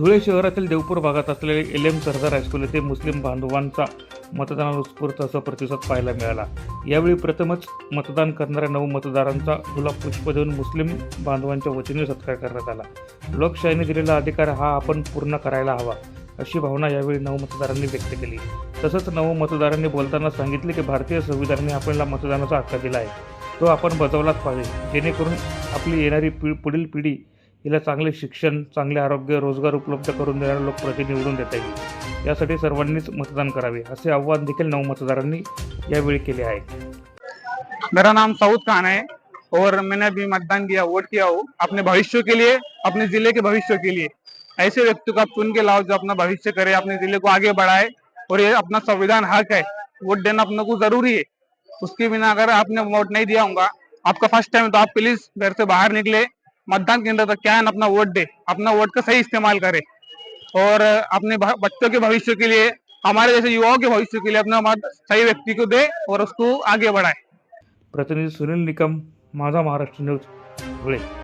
धुळे शहरातील देवपूर भागात असलेले एल एम सरदार हायस्कूल येथे मुस्लिम बांधवांचा मतदानावर उत्स्फूर्त असा प्रतिसाद पाहायला मिळाला. यावेळी प्रथमच मतदान करणाऱ्या नऊ मतदारांचा गुलाब पुष्प देऊन मुस्लिम बांधवांच्या वतीने सत्कार करण्यात आला. लोकशाहीने दिलेला अधिकार हा आपण पूर्ण करायला हवा अशी भावना यावेळी नऊ मतदारांनी व्यक्त केली. तसंच नऊ मतदारांनी बोलताना सांगितले की भारतीय संविधानाने आपल्याला मतदानाचा हक्क दिला आहे. तो आपण बजावलाच पाहिजे जेणेकरून आपली येणारी पि पुढील पिढी हिला चांगले शिक्षण चांगले आरोग्य रोजगार उपलब्ध करून देणारे लोक प्रति निवडून देता येईल. यासाठी सर्वांनीच मतदान करावे असे आव्हान देखील नऊ मतदारांनी यावेळी केले आहे. मेरा नाम सऊद खान है और मैंने भी मतदान किया वोट किया हूँ। अपने भविष्य के लिए अपने जिले के भविष्य के लिए। ऐसे व्यक्ति को आप चुन के लाओ जो अपना भविष्य करे अपने जिले को आगे बढ़ाए और ये अपना संविधान हक है। वोट देना अपने को जरूरी है। उसके बिना अगर आपने वोट नहीं दिया होगा आपका फर्स्ट टाइम तो आप प्लीज घर से बाहर निकले। मतदान केंद्र तक क्या अपना वोट दे अपना वोट का सही इस्तेमाल करे। और अपने बच्चों के भविष्य के लिए हमारे जैसे युवाओं के भविष्य के लिए अपना मत सही व्यक्ति को दे और उसको आगे बढ़ाए। प्रतिनिधि सुनील निकम माझा महाराष्ट्र न्यूज धुळे।